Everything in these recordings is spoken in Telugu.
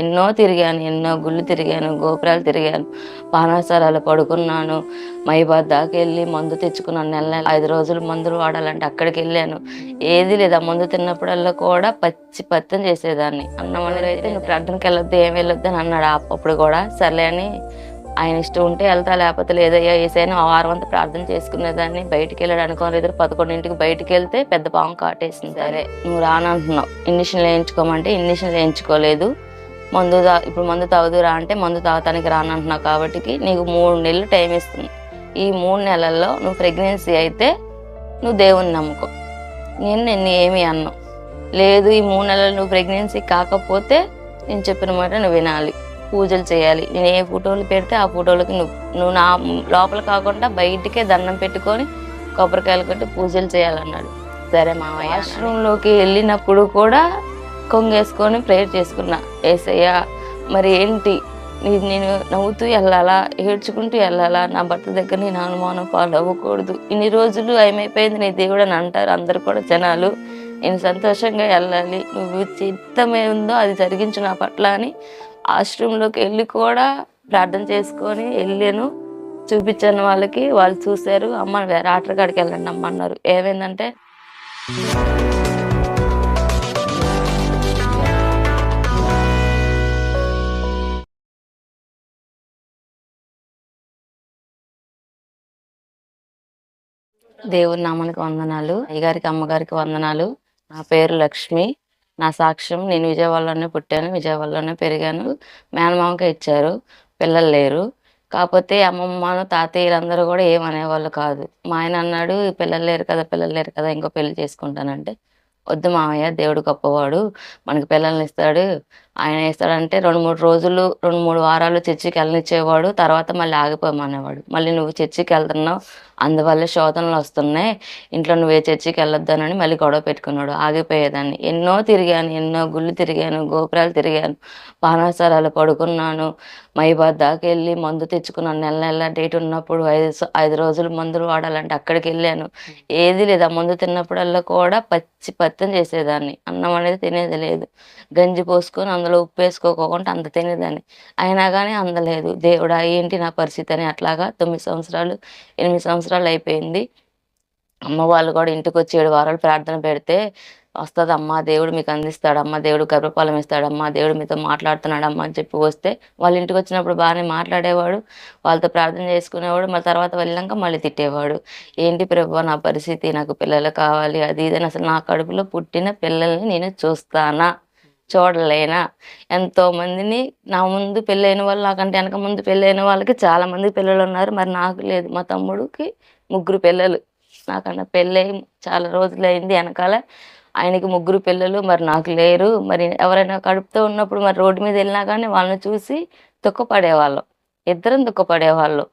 ఎన్నో తిరిగాను ఎన్నో గుళ్ళు తిరిగాను గోపురాలు తిరిగాను బాణాసారాలు పడుకున్నాను మైబాద్ దాకా వెళ్ళి మందు తెచ్చుకున్నాను నెల నెల ఐదు రోజులు మందులు వాడాలంటే అక్కడికి వెళ్ళాను. ఏది లేదు ఆ మందు తిన్నప్పుడల్లా కూడా పచ్చి పత్తం చేసేదాన్ని. అన్నం అనేది అయితే నువ్వు ప్రార్థనకి వెళ్ళొద్దు ఏం వెళ్ళొద్దు అని అన్నాడు అప్పుడు కూడా సర్లే అని ఆయన ఇష్టం ఉంటే వెళ్తా లేకపోతే లేదయ్యా ఏసైనా ఆ వారం అంతా ప్రార్థన చేసుకునేదాన్ని. బయటికి వెళ్ళాడు అనుకోని ఎదురు పదకొండింటికి బయటికి వెళ్తే పెద్ద పాము కాటేసింది. సరే నువ్వు రానంటున్నావు ఇండిషన్ వేయించుకోమంటే ఇండిషన్ వేయించుకోలేదు. మందు తా ఇప్పుడు మందు తాగుదురా అంటే మందు తాగటానికి రానంటున్నావు కాబట్టి నీకు మూడు నెలలు టైం ఇస్తుంది. ఈ మూడు నెలల్లో నువ్వు ప్రెగ్నెన్సీ అయితే నువ్వు దేవుని నమ్ముకో. నేను నిన్ను ఏమి అన్నావు లేదు ఈ మూడు నెలలు నువ్వు ప్రెగ్నెన్సీ కాకపోతే నేను చెప్పిన మాట నువ్వు వినాలి. పూజలు చేయాలి. నేను ఏ ఫోటోలు పెడితే ఆ ఫోటోలకి నువ్వు నువ్వు నా లోపల కాకుండా బయటికే దండం పెట్టుకొని కొబ్బరికాయలు కొట్టి పూజలు చేయాలన్నాడు. సరే మా ఆశ్రమంలోకి వెళ్ళినప్పుడు కూడా కొంగేసుకొని ప్రేయర్ చేసుకున్నా. ఏసయ్య మరి ఏంటి? నేను నవ్వుతూ వెళ్ళాలా ఏడ్చుకుంటూ వెళ్ళాలా నా భర్త దగ్గర నేను అనుమానం పాలు అవ్వకూడదు ఇన్ని రోజులు ఏమైపోయింది? నీ దేవుడు అని అంటారు అందరు కూడా జనాలు. నేను సంతోషంగా వెళ్ళాలి నువ్వు చిత్తమే ఉందో అది జరిగించు నా పట్ల అని ఆశ్రమంలోకి వెళ్ళి కూడా ప్రార్థన చేసుకొని వెళ్ళాను. చూపించాను వాళ్ళకి వాళ్ళు చూశారు. అమ్మ వేరే ఆటల కాడికి వెళ్ళండి అమ్మ అన్నారు. ఏమైందంటే దేవుని నామానికి వందనాలు. అయ్యగారికి అమ్మగారికి వందనాలు. నా పేరు లక్ష్మి. నా సాక్ష్యం నేను విజయవాడలోనే పుట్టాను విజయవాడలోనే పెరిగాను. మేనమామకే ఇచ్చారు. పిల్లలు లేరు. కాకపోతే అమ్మమ్మను తాతయ్యలందరూ కూడా ఏమనేవాళ్ళు కాదు. మా ఆయన అన్నాడు పిల్లలు లేరు కదా పిల్లలు లేరు కదా ఇంకో పెళ్ళి చేసుకుంటానంటే. వద్దు మామయ్య దేవుడు గొప్పవాడు. మనకి పిల్లల్ని ఇస్తాడు. ఆయన వేస్తాడంటే రెండు మూడు రోజులు రెండు మూడు వారాలు చర్చికి వెళ్ళనిచ్చేవాడు తర్వాత మళ్ళీ ఆగిపోమనేవాడు. మళ్ళీ నువ్వు చర్చికి వెళ్తున్నావు అందువల్ల శోధనలు వస్తున్నాయి ఇంట్లో నువ్వే చర్చికి వెళ్ళొద్దానని మళ్ళీ గొడవ పెట్టుకున్నాడు. ఆగిపోయేదాన్ని. ఎన్నో తిరిగాను ఎన్నో గుళ్ళు తిరిగాను గోపురాలు తిరిగాను పానాసారాలు పడుకున్నాను మైబాద్ దాకా వెళ్ళి మందు తెచ్చుకున్నాను. నెల నెల డేట్ ఉన్నప్పుడు ఐదు ఐదు రోజులు మందులు వాడాలంటే అక్కడికి వెళ్ళాను. ఏది లేదు. ఆ మందు తిన్నప్పుడల్లా కూడా పచ్చి పత్తం చేసేదాన్ని. అన్నం అనేది తినేది లేదు. గంజి పోసుకొని అందులో ఉప్పు వేసుకోకుండా అంత తినేదాన్ని. అయినా కానీ అందలేదు. దేవుడా ఏంటి నా పరిస్థితి అని అట్లాగా తొమ్మిది సంవత్సరాలు ఎనిమిది సంవత్సరాలు అయిపోయింది. అమ్మ వాళ్ళు కూడా ఇంటికి వచ్చి ఏడు వారాలు ప్రార్థన పెడితే వస్తుంది అమ్మా దేవుడు మీకు అందిస్తాడమ్మా దేవుడు గర్భపాలం ఇస్తాడమ్మా దేవుడు మీతో మాట్లాడుతున్నాడమ్మా అని చెప్పి వస్తే వాళ్ళ ఇంటికి వచ్చినప్పుడు బాగానే మాట్లాడేవాడు. వాళ్ళతో ప్రార్థన చేసుకునేవాడు. మళ్ళీ తర్వాత వెళ్ళాక మళ్ళీ తిట్టేవాడు. ఏంటి ప్రభు నా పరిస్థితి నాకు పిల్లలు కావాలి అది ఇది అని అసలు నా కడుపులో పుట్టిన పిల్లల్ని నేను చూస్తానా? చూడలేనా? ఎంతో మందిని నా ముందు పెళ్ళైన వాళ్ళు నాకంటే వెనక ముందు పెళ్ళైన వాళ్ళకి చాలా మంది పిల్లలు ఉన్నారు మరి నాకు లేదు. మా తమ్ముడికి ముగ్గురు పిల్లలు. నాకన్నా పెళ్ళై చాలా రోజులు అయింది వెనకాల. ఆయనకి ముగ్గురు పిల్లలు. మరి నాకు లేరు. మరి ఎవరైనా కడుపుతో ఉన్నప్పుడు మరి రోడ్డు మీద వెళ్ళినా కానీ వాళ్ళని చూసి దుఃఖపడేవాళ్ళం. ఇద్దరం దుఃఖపడేవాళ్ళు.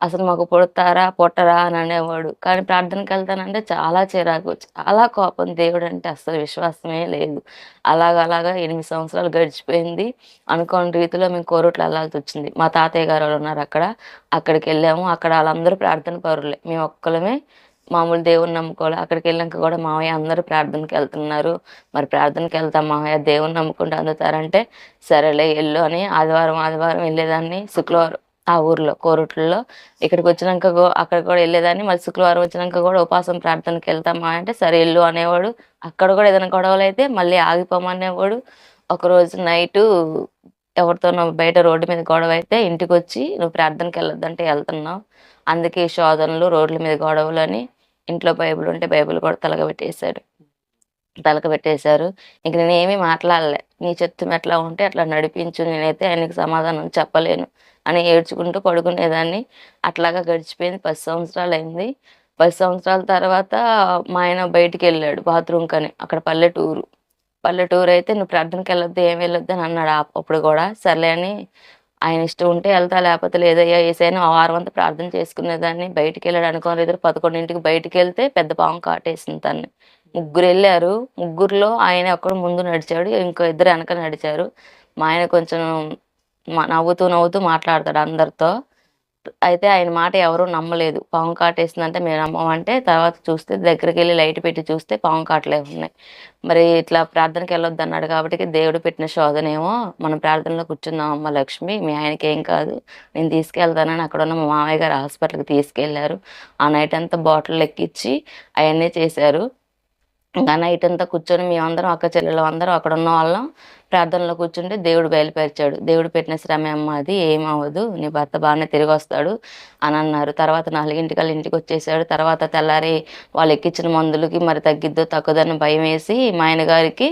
అసలు మాకు పుడతారా పుట్టరా అని అనేవాడు. కానీ ప్రార్థనకి వెళ్తానంటే చాలా చిరాకు చాలా కోపం. దేవుడు అంటే అసలు విశ్వాసమే లేదు. అలాగ అలాగా ఎనిమిది సంవత్సరాలు గడిచిపోయింది. అనుకోని రీతిలో మేము కోరుట్లు వెళ్ళాల్సి వచ్చింది. మా తాతయ్య గారు వాళ్ళు ఉన్నారు అక్కడ అక్కడికి వెళ్ళాము. అక్కడ వాళ్ళందరూ ప్రార్థన పరులే. మేము ఒక్కలమే మామూలు దేవుని నమ్ముకోవాలి అక్కడికి వెళ్ళాక కూడా మావయ్య అందరూ ప్రార్థనకి వెళ్తున్నారు. మరి ప్రార్థనకి వెళ్తాం మావయ్య దేవుని నమ్ముకుంటూ అందుతారంటే సరేలే వెళ్ళు అని ఆదివారం ఆదివారం వెళ్ళేదాన్ని. శుక్రవారం ఆ ఊర్లో కోరుట్లలో. ఇక్కడికి వచ్చినాక అక్కడ కూడా వెళ్ళేదాన్ని. మళ్ళీ శుక్రవారం వచ్చినాక కూడా ఉపాసం ప్రార్థనకి వెళ్తామా అంటే సరే వెళ్ళు అనేవాడు. అక్కడ కూడా ఏదైనా గొడవలు అయితే మళ్ళీ ఆగిపోమనేవాడు. ఒకరోజు నైటు ఎవరితోనో బయట రోడ్డు మీద గొడవ అయితే ఇంటికి వచ్చి నువ్వు ప్రార్థనకి వెళ్ళొద్దంటే వెళ్తున్నావు. అందుకే శోధనలు రోడ్ల మీద గొడవలు అని ఇంట్లో బైబిల్ ఉంటే బైబిల్ కూడా తలగబెట్టేశాడు తలకబెట్టేశారు. ఇంక నేను ఏమీ మాట్లాడలే. నీ చెత్తం ఎట్లా ఉంటే అట్లా నడిపించు. నేనైతే ఆయనకి సమాధానం చెప్పలేను. అని ఏడ్చుకుంటూ పడుకునేదాన్ని. అట్లాగా గడిచిపోయింది. పది సంవత్సరాలు అయింది పది సంవత్సరాల తర్వాత మా ఆయన బయటికి వెళ్ళాడు బాత్రూమ్ కని అక్కడ పల్లెటూరు. పల్లెటూరు అయితే నువ్వు ప్రార్థనకి వెళ్ళొద్దు ఏం వెళ్ళొద్దు అని అన్నాడు అప్పుడు కూడా. సర్లే అని ఆయన ఇష్టం ఉంటే వెళ్తా లేకపోతే లేదయ్యా ఏసైనా ఆ వారం అంతా ప్రార్థన చేసుకునేదాన్ని. బయటికి వెళ్ళాడు అనుకోని ఇద్దరు పదకొండింటికి బయటికి వెళ్తే పెద్ద పాము కాటేసింది తన్ని. ముగ్గురు వెళ్ళారు. ముగ్గురులో ఆయన ఒక్కడు ముందు నడిచాడు. ఇంకో ఇద్దరు వెనక నడిచారు. మా ఆయన కొంచెం నవ్వుతూ నవ్వుతూ మాట్లాడతాడు అందరితో. అయితే ఆయన మాట ఎవరు నమ్మలేదు. పాము కాటేసిందంటే మేము నమ్మమంటే తర్వాత చూస్తే దగ్గరికి వెళ్ళి లైట్ పెట్టి చూస్తే పాము కాటలే ఉన్నాయి. మరి ఇట్లా ప్రార్థనకి వెళ్ళొద్దు అన్నాడు కాబట్టి దేవుడు పెట్టిన శోధనేమో మనం ప్రార్థనలో కూర్చున్నాం అమ్మ లక్ష్మి మీ ఆయనకి ఏం కాదు నేను తీసుకెళ్తానని అక్కడ ఉన్న మా మామయ్య గారు హాస్పిటల్కి తీసుకెళ్ళారు. ఆ నైట్ అంతా బాటిల్ ఎక్కించి అవన్నీ చేశారు. ఇంకా నైట్ అంతా కూర్చొని మేమందరం అక్క చెల్లెలు అందరం అక్కడ ఉన్న వాళ్ళం. ప్రార్థనలో కూర్చుంటే దేవుడు బయలుపరిచాడు. దేవుడు పెట్టిన శ్రమ అమ్మ అది ఏమవ్వదు నీ భర్త బాగానే తిరిగి వస్తాడు అని అన్నారు. తర్వాత నాలుగింటికల్లా ఇంటికి వచ్చేసాడు. తర్వాత తెల్లారి వాళ్ళు ఎక్కించిన మందులకి మరి తగ్గిద్దో తక్కువదని భయం వేసి మా ఆయన గారికి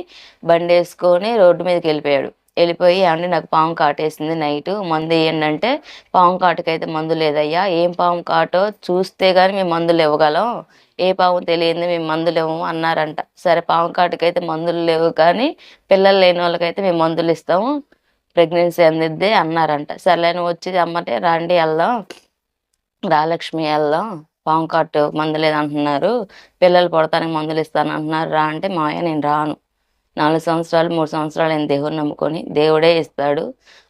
బండి వేసుకొని రోడ్డు మీదకి వెళ్ళిపోయాడు. వెళ్ళిపోయి అండి నాకు పాము కాటేసింది నైట్. మందు వేయండి అంటే పాము కాటుకైతే మందు లేదయ్యా. ఏం పాము కాటో చూస్తే కానీ మేము మందులు ఇవ్వగలం. ఏ పాము తెలియంది మేము మందులేము అన్నారంట. సరే పాము కాటుకైతే మందులు లేవు కానీ పిల్లలు లేని వాళ్ళకైతే మేము మందులు ఇస్తాము ప్రెగ్నెన్సీ అందిద్ది అన్నారంట. సర్లే వచ్చేది వచ్చి అమ్మంటే రండి వెళ్దాం రాలక్ష్మి వెళ్దాం పాము కాటు మందు లేదంటున్నారు పిల్లలు పుడతానికి మందులు ఇస్తాను అంటున్నారు రా అంటే మా ఆయన నేను రాను. నాలుగు సంవత్సరాలు మూడు సంవత్సరాలు ఆయన దేవుడిని నమ్ముకొని దేవుడే ఇస్తాడు.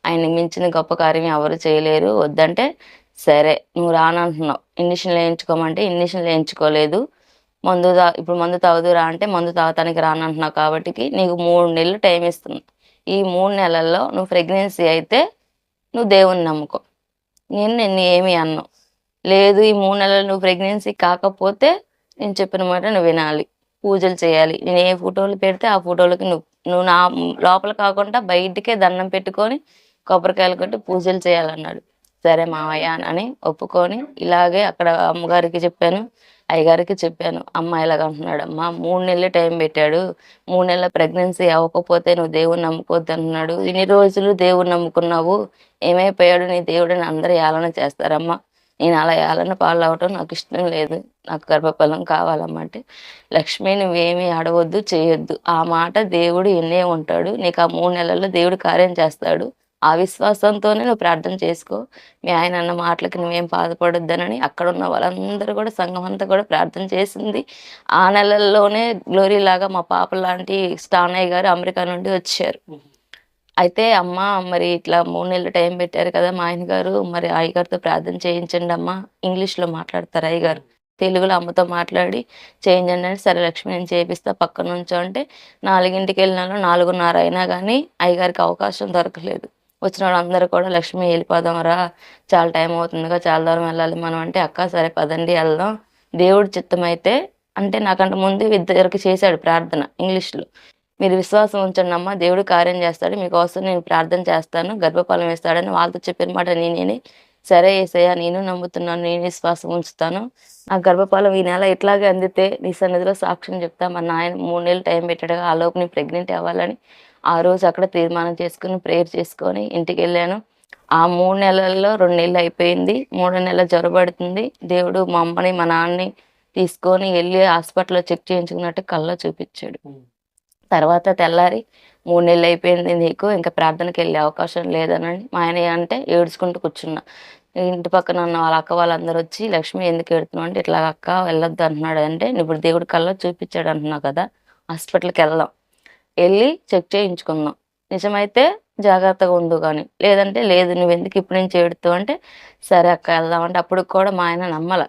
ఆయనకి మించిన గొప్ప కార్యం ఎవరు చేయలేరు. వద్దంటే సరే నువ్వు రానంటున్నావు. ఇండిషన్ వేయించుకోమంటే ఇండిషన్ వేయించుకోలేదు. మందు తా ఇప్పుడు మందు తాగుదురా అంటే మందు తాగటానికి రానంటున్నావు కాబట్టి నీకు మూడు నెలలు టైం ఇస్తుంది. ఈ మూడు నెలల్లో నువ్వు ప్రెగ్నెన్సీ అయితే నువ్వు దేవుణ్ణి నమ్ముకో. నేను నిన్ను ఏమి అన్నావు. లేదు ఈ మూడు నెలలు నువ్వు ప్రెగ్నెన్సీ కాకపోతే నేను చెప్పిన మాట నువ్వు వినాలి. పూజలు చేయాలి. నేను ఏ ఫోటోలు పెడితే ఆ ఫోటోలకి నువ్వు నువ్వు నా లోపల కాకుండా బయటికే దండం పెట్టుకొని కొబ్బరికాయలు కొట్టి పూజలు చేయాలన్నాడు. సరే మావయ్య అని ఒప్పుకొని ఇలాగే అక్కడ అమ్మగారికి చెప్పాను అయ్యగారికి చెప్పాను. అమ్మ ఇలాగ అంటున్నాడు అమ్మ మూడు నెలలు టైం పెట్టాడు మూడు నెలల ప్రెగ్నెన్సీ అవ్వకపోతే నువ్వు దేవుని నమ్ముకోవద్దు అంటున్నాడు. ఇన్ని రోజులు దేవుని నమ్ముకున్నావు ఏమైపోయాడు నీ దేవుడిని అందరూ ఏలన చేస్తారమ్మా. నేను అలా ఏలన పాలు అవటం నాకు ఇష్టం లేదు నాకు గర్భఫలం కావాలమ్మంటే లక్ష్మి నువ్వేమీ అడవద్దు చేయొద్దు. ఆ మాట దేవుడు ఎన్నే ఉంటాడు. నీకు ఆ మూడు నెలల్లో దేవుడు కార్యం చేస్తాడు. ఆ విశ్వాసంతోనే నువ్వు ప్రార్థన చేసుకో. మీ ఆయన అన్న మాటలకి నువ్వేం బాధపడొద్దనని అక్కడ ఉన్న వాళ్ళందరూ కూడా సంఘం అంతా కూడా ప్రార్థన చేసింది. ఆ నెలల్లోనే గ్లోరీ లాగా మా పాప లాంటి స్టానయ్య గారు అమెరికా నుండి వచ్చారు. అయితే అమ్మ మరి ఇట్లా మూడు నెలలు టైం పెట్టారు కదా మా ఆయన గారు మరి అయ్యగారితో ప్రార్థన చేయించండి అమ్మ ఇంగ్లీష్లో మాట్లాడతారు అయ్యగారు తెలుగులో అమ్మతో మాట్లాడి చేయించండి అంటే సరే లక్ష్మి నేను చేపిస్తా పక్క నుంచో అంటే నాలుగింటికి వెళ్ళినాను నాలుగున్నర అయినా కానీ అయ్యగారికి అవకాశం దొరకలేదు. వచ్చిన వాళ్ళందరూ కూడా లక్ష్మి వెళ్ళిపోదాం రా. చాలా టైం అవుతుందిగా చాలా దూరం వెళ్ళాలి మనం అంటే అక్క సరే పదండి వెళ్దాం. దేవుడి చిత్తం అయితే అంటే నాకంటే ముందు ఇద్దరికి చేశాడు ప్రార్థన ఇంగ్లీష్లో. మీరు విశ్వాసం ఉంచండి అమ్మ దేవుడు కార్యం చేస్తాడు. మీకోసం నేను ప్రార్థన చేస్తాను గర్భఫలం వేస్తాడని వాళ్ళతో చెప్పిన మాట నేనే సరే ఏసయ్య నేను నమ్ముతున్నాను నేను విశ్వాసం ఉంచుతాను. ఆ గర్భఫలం ఈ నెల ఇట్లాగే అందితే నీ సన్నిధిలో సాక్ష్యం చెప్తా. మా నాయన మూడు నెలలు టైం పెట్టాడు ఆ లోపు నేను ప్రెగ్నెంట్ అవ్వాలని ఆ రోజు అక్కడ తీర్మానం చేసుకుని ప్రేయర్ చేసుకొని ఇంటికి వెళ్ళాను. ఆ మూడు నెలల్లో రెండు నెలలు అయిపోయింది. మూడో నెల జ్వరపడుతుంది దేవుడు మా అమ్మని మా నాన్నని తీసుకొని వెళ్ళి హాస్పిటల్లో చెక్ చేయించుకున్నట్టు కళ్ళలో చూపించాడు. తర్వాత తెల్లారి మూడు నెలలు అయిపోయింది నీకు ఇంకా ప్రార్థనకి వెళ్ళే అవకాశం లేదని మా ఆయన అంటే ఏడ్చుకుంటూ కూర్చున్నా. ఇంటి పక్కన ఉన్న వాళ్ళ అక్క వాళ్ళందరూ వచ్చి లక్ష్మి ఎందుకు ఏడుతున్నావు? అంటే ఇట్లా అక్క వెళ్ళొద్దు అంటున్నాడు. అంటే ఇప్పుడు దేవుడి కళ్ళలో చూపించాడు అంటున్నావు కదా హాస్పిటల్కి వెళ్దాం వెళ్ళి చెక్ చేయించుకుందాం. నిజమైతే జాగ్రత్తగా ఉండు కానీ లేదంటే లేదు నువ్వు ఎందుకు ఇప్పుడు నుంచి ఏడుతావు అంటే సరే అక్క వెళ్దాం అంటే అప్పుడు కూడా మా ఆయన నమ్మల.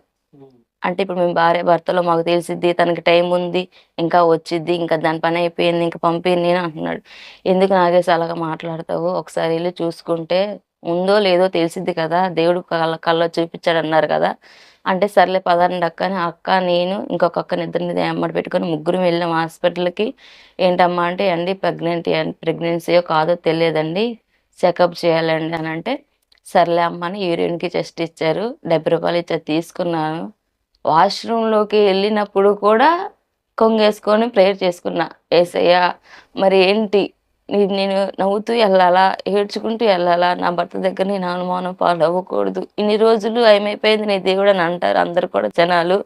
అంటే ఇప్పుడు మేము భార్య భర్తలో మాకు తెలిసిద్ది తనకి టైం ఉంది ఇంకా వచ్చిద్ది ఇంకా దాని పని అయిపోయింది ఇంకా పంపింది నేను అంటున్నాడు. ఎందుకు నాగేసి అలాగా మాట్లాడతావు? ఒకసారి వెళ్ళి చూసుకుంటే ఉందో లేదో తెలిసిద్ది కదా. దేవుడు కళ్ళ కళ్ళలో చూపించాడు అన్నారు కదా. అంటే సర్లే పదండి అక్క అని అక్క నేను ఇంకొక అక్కని ఇద్దరిని అమ్మడి పెట్టుకొని ముగ్గురు వెళ్ళాం హాస్పిటల్కి. ఏంటమ్మా అంటే అండి ప్రెగ్నెంట్ ప్రెగ్నెన్సీయో కాదో తెలియదండి. చెకప్ చేయాలండి అని అంటే సర్లే అమ్మ అని యూరిన్కి టెస్ట్ ఇచ్చారు. డెబ్బై రూపాయలు ఇచ్చారు తీసుకున్నాను. వాష్రూమ్లోకి వెళ్ళినప్పుడు కూడా కొంగేసుకొని ప్రేయర్ చేసుకున్నా. ఏసయ్యా మరి ఏంటి? నేను నవ్వుతూ వెళ్ళాలా ఏడ్చుకుంటూ వెళ్ళాలా నా భర్త దగ్గర నేను అనుమానం పాలు అవ్వకూడదు ఇన్ని రోజులు ఏమైపోయింది నీ దేవుడు అని అంటారు అందరు కూడా జనాలు.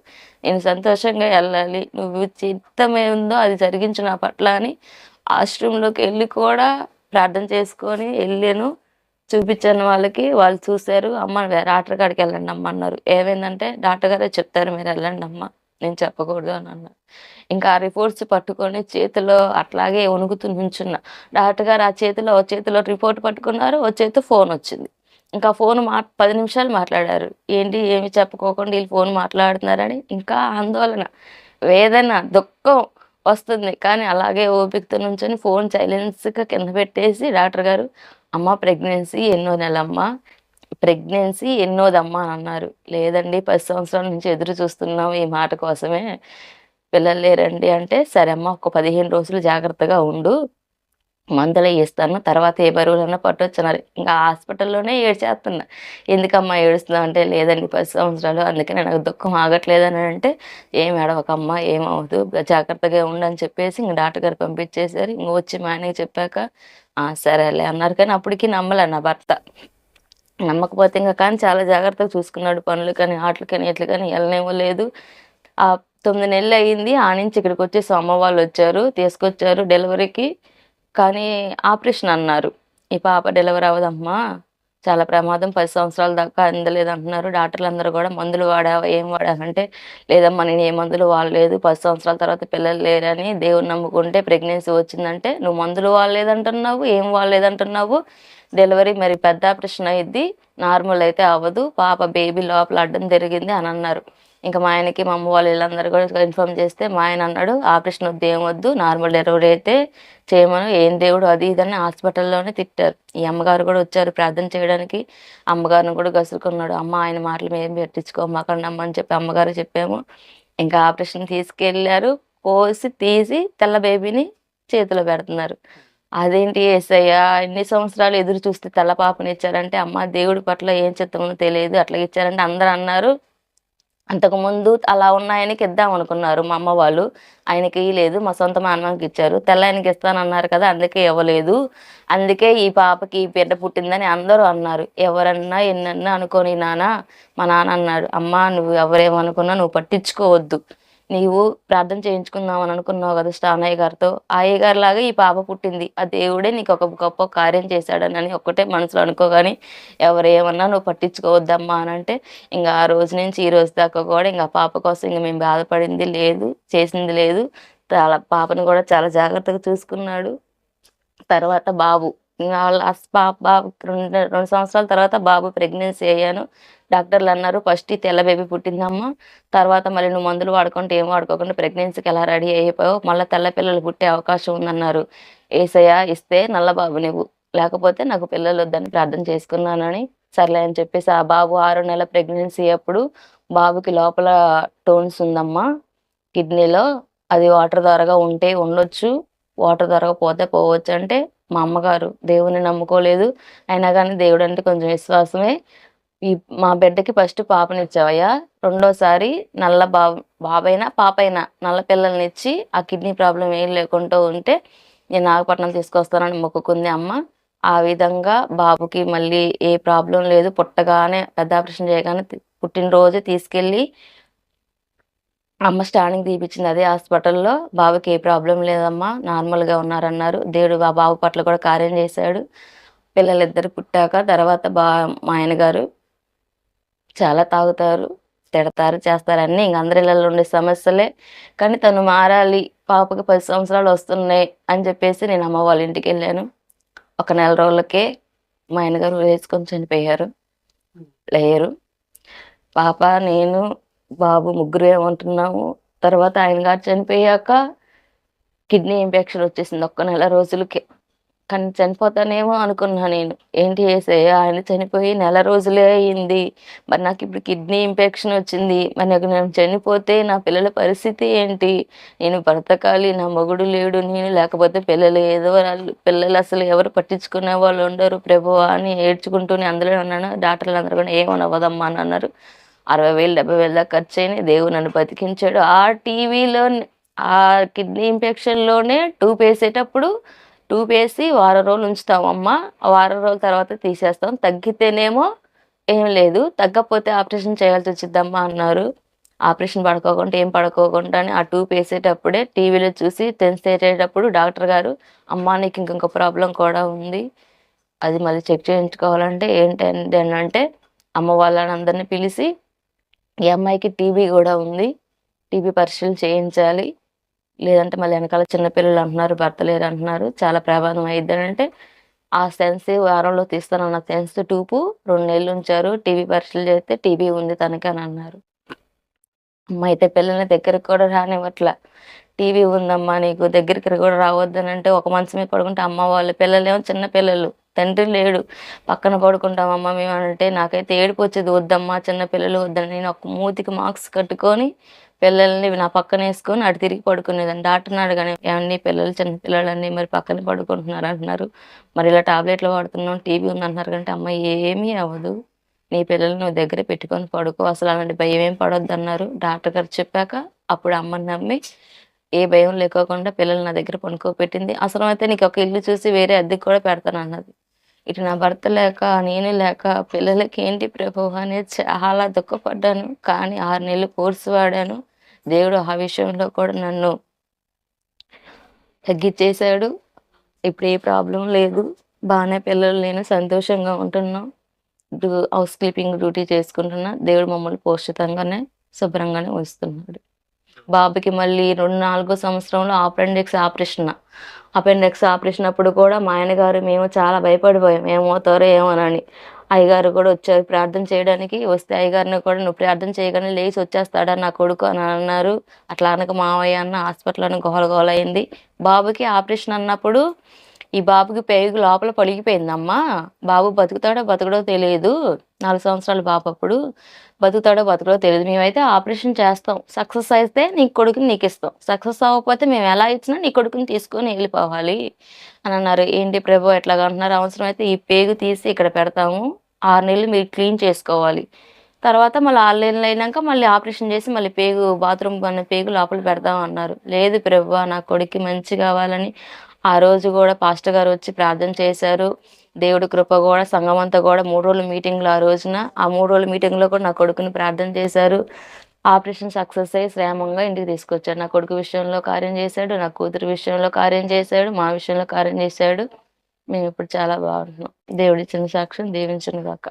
నేను సంతోషంగా వెళ్ళాలి నువ్వు చిత్తమే ఉందో అది జరిగించు నా పట్ల అని ఆశ్రమంలోకి వెళ్ళి కూడా ప్రార్థన చేసుకొని వెళ్ళాను. చూపించాను వాళ్ళకి వాళ్ళు చూశారు. అమ్మ డాక్టర్ కాడికి వెళ్ళండి అమ్మ అన్నారు. ఏమైందంటే డాక్టర్ గారే చెప్తారు మీరు వెళ్ళండి అమ్మ. నేను చెప్పకూడదు అని అన్నారు. ఇంకా ఆ రిపోర్ట్స్ పట్టుకొని చేతిలో అట్లాగే వణుకుతూ నుంచున్నా. డాక్టర్ గారు ఆ చేతిలో ఓ చేతిలో రిపోర్ట్ పట్టుకున్నారు ఓ చేతిలో ఫోన్ వచ్చింది. ఇంకా ఫోన్ మా పది నిమిషాలు మాట్లాడారు. ఏంటి ఏమి చెప్పుకోకుండా వీళ్ళు ఫోన్ మాట్లాడుతున్నారని ఇంకా ఆందోళన వేదన దుఃఖం వస్తుంది. కానీ అలాగే ఓపికతో నుంచొని ఫోన్ సైలెన్స్గా కింద పెట్టేసి డాక్టర్ గారు అమ్మ ప్రెగ్నెన్సీ ఎన్నో నెలమ్మ ప్రెగ్నెన్సీ ఎన్నోదమ్మా అని అన్నారు. లేదండి పది సంవత్సరాల నుంచి ఎదురు చూస్తున్నాం ఈ మాట కోసమే. పిల్లలు లేరండి అంటే సరే అమ్మ ఒక పదిహేను రోజులు జాగ్రత్తగా ఉండు మందులు ఇస్తాను తర్వాత ఏ బరువులన్నా పట్టొచ్చున్నారు. ఇంకా హాస్పిటల్లోనే ఏడ్చేస్తున్నా. ఎందుకమ్మా ఏడుస్తున్నావు అంటే లేదండి పది సంవత్సరాలు అందుకనే నాకు దుఃఖం ఆగట్లేదని అంటే ఏం ఏడవకమ్మా ఏమవుదు జాగ్రత్తగా ఉండని చెప్పేసి ఇంక డాక్టర్ గారు పంపించేశారు. ఇంక వచ్చి మా ఆయనకి చెప్పాక "ఆ, సరేలే అన్నారు. కానీ అప్పటికి నమ్మలే నా భర్త. నమ్మకపోతే ఇంకా కానీ చాలా జాగ్రత్తగా చూసుకున్నాడు పనులు కానీ ఆటలు కానీ ఎట్లు కానీ వెళ్ళనేమో లేదు ఆ తొమ్మిది నెలలు అయ్యింది ఆ నుంచి ఇక్కడికి వచ్చేసి అమ్మ వాళ్ళు వచ్చారు తీసుకొచ్చారు డెలివరీకి. కానీ ఆపరేషన్ అన్నారు. ఈ పాప డెలివరీ అవ్వదమ్మా. చాలా ప్రమాదం. పది సంవత్సరాల దాకా అందలేదు అంటున్నారు డాక్టర్లు అందరూ కూడా మందులు వాడావా ఏం వాడావంటే లేదమ్మా నేను ఏ మందులు వాడలేదు. పది సంవత్సరాల తర్వాత పిల్లలు లేరని దేవుని నమ్ముకుంటే ప్రెగ్నెన్సీ వచ్చిందంటే నువ్వు మందులు వాడలేదంటున్నావు ఏం వాడలేదంటున్నావు. డెలివరీ మరి పెద్ద ఆపరేషన్ అయ్యిద్ది నార్మల్ అయితే అవ్వదు. పాప బేబీ లోపల అడ్డం జరిగింది అని అన్నారు. ఇంకా మా ఆయనకి మా అమ్మ వాళ్ళు వీళ్ళందరూ కూడా ఇన్ఫామ్ చేస్తే మా ఆయన అన్నాడు ఆపరేషన్ వద్దు ఏం వద్దు నార్మల్ డెలివరీ అయితే చేయమను ఏం దేవుడు అది ఇదని హాస్పిటల్లోనే తిట్టారు. ఈ అమ్మగారు కూడా వచ్చారు ప్రార్థన చేయడానికి. అమ్మగారిని కూడా గసురుకున్నాడు. అమ్మ ఆయన మాటలు మేము పెట్టించుకోమాకండి అమ్మ అని చెప్పి అమ్మగారు చెప్పాము. ఇంకా ఆపరేషన్ తీసుకెళ్ళారు కోసి తీసి తెల్ల బేబీని చేతిలో పెడుతున్నారు. అదేంటి ఏసయ్య ఎన్ని సంవత్సరాలు ఎదురు చూస్తే తెల్ల పాపని ఇచ్చారంటే అమ్మ దేవుడి పట్ల ఏం చిత్తమో తెలియదు అట్లా ఇచ్చారంటే అందరూ అన్నారు. అంతకుముందు అలా ఉన్న ఆయనకి ఇద్దాం అనుకున్నారు మా అమ్మ వాళ్ళు. ఆయనకి లేదు మా సొంత మానవానికి ఇచ్చారు. తెల్ల ఆయనకి ఇస్తానన్నారు కదా అందుకే ఇవ్వలేదు. అందుకే ఈ పాపకి ఈ బిడ్డ పుట్టిందని అందరూ అన్నారు. ఎవరన్నా ఎన్నన్నా అనుకోని నాన్న మా నాన్న అన్నాడు అమ్మా నువ్వు ఎవరేమనుకున్నా నువ్వు పట్టించుకోవద్దు. నీవు ప్రార్థన చేయించుకుందాం అని అనుకున్నావు కదా స్టానయ్య గారితో. ఆ అయ్య గారి లాగా ఈ పాప పుట్టింది. ఆ దేవుడే నీకు ఒక గొప్ప కార్యం చేశాడని ఒక్కటే మనసులో అనుకోగాని ఎవరేమన్నా నువ్వు పట్టించుకోవద్దమ్మా అని అంటే ఇంకా ఆ రోజు నుంచి ఈ రోజు దాకా కూడా ఇంకా పాప కోసం ఇంకా మేము బాధపడింది లేదు చేసింది లేదు. చాలా పాపను కూడా చాలా జాగ్రత్తగా చూసుకున్నాడు. తర్వాత బాబు. ఇంకా వాళ్ళ పాప బాబు రెండు రెండు సంవత్సరాల తర్వాత బాబు ప్రెగ్నెన్సీ అయ్యాను. డాక్టర్లు అన్నారు ఫస్ట్ ఈ తెల్ల బేబీ పుట్టిందమ్మా. తర్వాత మళ్ళీ నువ్వు మందులు వాడుకుంటే ఏం వాడుకోకుండా ప్రెగ్నెన్సీకి ఎలా రెడీ అయిపోయావు మళ్ళీ తెల్ల పిల్లలు పుట్టే అవకాశం ఉందన్నారు. ఏసయ్య ఇస్తే నల్ల బాబు నువ్వు. లేకపోతే నాకు పిల్లలు వద్దని ప్రార్థన చేసుకున్నానని సర్లే అని చెప్పేసి ఆ బాబు ఆరు నెలల ప్రెగ్నెన్సీ అప్పుడు బాబుకి లోపల టోన్స్ ఉందమ్మా. కిడ్నీలో అది వాటర్ ద్వారాగా ఉంటే ఉండొచ్చు వాటర్ ద్వారా పోతే పోవచ్చు అంటే మా అమ్మగారు దేవుని నమ్ముకోలేదు. అయినా కానీ దేవుడు అంటే కొంచెం విశ్వాసమే. ఈ మా బిడ్డకి ఫస్ట్ పాపనిచ్చావయ్యా. రెండోసారి నల్ల బాబు బాబైనా పాపైనా నల్ల పిల్లల్ని ఇచ్చి ఆ కిడ్నీ ప్రాబ్లం ఏం లేకుండా ఉంటే నేను నాగపట్నం తీసుకొస్తానని మొక్కుకుంది అమ్మ. ఆ విధంగా బాబుకి మళ్ళీ ఏ ప్రాబ్లం లేదు. పుట్టగానే పెద్ద ఆపరేషన్ చేయగానే పుట్టినరోజు తీసుకెళ్ళి అమ్మ స్టాండింగ్ తీపిచ్చింది అదే హాస్పిటల్లో. బాబుకి ఏ ప్రాబ్లం లేదమ్మా నార్మల్గా ఉన్నారన్నారు. దేవుడు ఆ బాబు పట్ల కూడా కార్యం చేశాడు. పిల్లలిద్దరు పుట్టాక తర్వాత బా మా ఆయనగారు చాలా తాగుతారు తిడతారు చేస్తారు. అన్నీ ఇంక అందరి ఇళ్ళల్లో ఉండే సమస్యలే. కానీ తను మారాలి పాపకి పది సంవత్సరాలు వస్తున్నాయి అని చెప్పేసి నేను అమ్మ వాళ్ళ ఇంటికి వెళ్ళాను. ఒక నెల రోజులకే మా ఆయనగారు వేసుకొని చనిపోయారు. లేరు. పాప నేను బాబు ముగ్గురు ఏమంటున్నాము. తర్వాత ఆయన గారు చనిపోయాక కిడ్నీ ఇన్ఫెక్షన్ వచ్చేసింది ఒక్క నెల రోజులకే. కానీ చనిపోతానేమో అనుకున్నా నేను. ఏంటి చేసే? ఆయన చనిపోయి నెల రోజులే అయింది మరి నాకు ఇప్పుడు కిడ్నీ ఇన్ఫెక్షన్ వచ్చింది. మరి నాకు నేను చనిపోతే నా పిల్లల పరిస్థితి ఏంటి? నేను బ్రతకాలి నా మొగుడు లేడు నేను లేకపోతే పిల్లలు ఏదో వాళ్ళు పిల్లలు అసలు ఎవరు పట్టించుకునే వాళ్ళు ఉండరు. ప్రభు అని ఏడ్చుకుంటూనే అందులో ఉన్నాను. డాక్టర్లు అందరూ కూడా ఏమనవ్వదమ్మా అని అన్నారు. అరవై వేలు డెబ్బై వేలు దాకా ఖర్చు అయినాయి దేవుడు నన్ను బతికించాడు. ఆ టీవీలో ఆ కిడ్నీ ఇన్ఫెక్షన్లోనే టూప్ వేసేటప్పుడు ట్యూబ్ వేసి వారం రోజులు ఉంచుతామమ్మా వారం రోజుల తర్వాత తీసేస్తాం. తగ్గితేనేమో ఏం లేదు. తగ్గకపోతే ఆపరేషన్ చేయాల్సి వచ్చిద్దమ్మా అన్నారు. ఆపరేషన్ పడుకోకుండా ఏం పడుకోకుండా అని ఆ ట్యూబ్ వేసేటప్పుడే టీవీలో చూసి తెలిసేటప్పుడు డాక్టర్ గారు అమ్మా నీకు ఇంకొక ప్రాబ్లం కూడా ఉంది. అది మళ్ళీ చెక్ చేయించుకోవాలంటే ఏంటంటే అని అంటే అమ్మ వాళ్ళని అందరినీ పిలిచి ఈ అమ్మాయికి టీబీ కూడా ఉంది. టీబీ పరీక్షలు చేయించాలి. లేదంటే మళ్ళీ వెనకాల చిన్నపిల్లలు అంటున్నారు భర్త లేరు అంటున్నారు చాలా ప్రమాదం అయ్యిద్ది అంటే ఆ సెన్స్ వారంలో తీస్తానన్న సెన్స్ టూపు రెండు నెలలు ఉంచారు టీవీ పరీక్షలు చేస్తే టీవీ ఉంది తనకి అని అన్నారు. అమ్మ అయితే పిల్లల్ని దగ్గరకు కూడా రానివ్వట్లా. టీవీ ఉందమ్మా నీకు దగ్గరికి కూడా రావద్దని అంటే ఒక మంచం మీద పడుకుంటే అమ్మ వాళ్ళు పిల్లలేమో చిన్న పిల్లలు తండ్రి లేడు పక్కన పడుకుంటామమ్మ మేము అంటే నాకైతే ఏడుపు వచ్చేది వద్దమ్మా చిన్న పిల్లలు వద్దని. నేను ఒక మూతికి మార్క్స్ కట్టుకొని పిల్లల్ని నా పక్కన వేసుకొని అటు తిరిగి పడుకునేదాన్ని. డాక్టర్ని అడగానే ఏమన్నీ పిల్లలు చిన్న పిల్లలన్నీ మరి పక్కన పడుకుంటున్నారు అంటున్నారు. మరి ఇలా టాబ్లెట్లు వాడుతున్నాం టీవీ ఉంది అంటున్నారు కంటే అమ్మ ఏమీ అవ్వదు. నీ పిల్లలు నువ్వు దగ్గర పెట్టుకొని పడుకో అసలు అలాంటి భయం ఏం పడొద్దన్నారు. డాక్టర్ గారు చెప్పాక అప్పుడు అమ్మని నమ్మి ఏ భయం లేకోకుండా పిల్లలు నా దగ్గర పడుకోబెట్టింది అసలు అయితే నీకు ఒక ఇల్లు చూసి వేరే అద్దెకి కూడా పెడతాను అన్నది. ఇటు నా భర్త లేక నేను లేక పిల్లలకి ఏంటి ప్రభు అనేది చాలా దుఃఖపడ్డాను. కానీ ఆరు నెలలు కోర్సు వాడాను. దేవుడు ఆ విషయంలో కూడా నన్ను తగ్గించేశాడు ఇప్పుడు ఏ ప్రాబ్లం లేదు. బాగానే పిల్లలు నేను సంతోషంగా ఉంటున్నాం. హౌస్ కీపింగ్ డ్యూటీ చేసుకుంటున్నా. దేవుడు మమ్మల్ని పోషితంగానే శుభ్రంగానే ఉంచుతున్నాడు. బాబుకి మళ్ళీ రెండు నాలుగో సంవత్సరంలో అపెండిక్స్ ఆపరేషన్. అపెండిక్స్ ఆపరేషన్ అప్పుడు కూడా మా ఆయన గారు మేము చాలా భయపడిపోయాం. ఏమవుతారో ఏమోనని అయ్యగారు కూడా వచ్చారు ప్రార్థన చేయడానికి. వస్తే అయ్యగారిని కూడా నువ్వు ప్రార్థన చేయగానే లేచి వచ్చేస్తాడా నా కొడుకు అని అన్నారు. అట్లా అనక మావయ్య అన్న హాస్పిటల్లోనే గోల గోల అయింది బాబుకి ఆపరేషన్ అన్నప్పుడు ఈ బాబుకి పేగు లోపల పొలిగిపోయిందమ్మా. బాబు బతుకుతాడో బతకడో తెలియదు. నాలుగు సంవత్సరాల బాబు అప్పుడు. బతుకుతాడో బతకడో తెలియదు. మేమైతే ఆపరేషన్ చేస్తాం. సక్సెస్ అయితే నీ కొడుకుని నీకు ఇస్తాం. సక్సెస్ అవ్వకపోతే మేము ఎలా ఇచ్చినా నీ కొడుకుని తీసుకొని వెళ్ళిపోవాలి అని అన్నారు. ఏంటి ప్రభు ఎట్లాగా అంటున్నారు? అవసరం అయితే ఈ పేగు తీసి ఇక్కడ పెడతాము. ఆరు నెలలు మీరు క్లీన్ చేసుకోవాలి. తర్వాత మళ్ళీ ఆరు నెలలు అయినాక మళ్ళీ ఆపరేషన్ చేసి మళ్ళీ పేగు బాత్రూమ్ అనే పేగు లోపల పెడదాం అన్నారు. లేదు ప్రభు నా కొడుక్కి మంచి కావాలని ఆ రోజు కూడా పాస్టర్ గారు వచ్చి ప్రార్థన చేశారు. దేవుడి కృప కూడా సంఘం అంతా కూడా మూడు రోజుల మీటింగ్లో ఆ రోజున ఆ మూడు రోజుల మీటింగ్లో కూడా నా కొడుకుని ప్రార్థన చేశారు. ఆపరేషన్ సక్సెస్ అయ్యి శ్రేమంగా ఇంటికి తీసుకొచ్చాడు నా కొడుకు విషయంలో కార్యం చేశాడు నా కూతురు విషయంలో కార్యం చేశాడు మా విషయంలో కార్యం చేశాడు. మేము ఇప్పుడు చాలా బాగుంటున్నాం. దేవుడి ఇచ్చిన సాక్ష్యం దీవించను కాక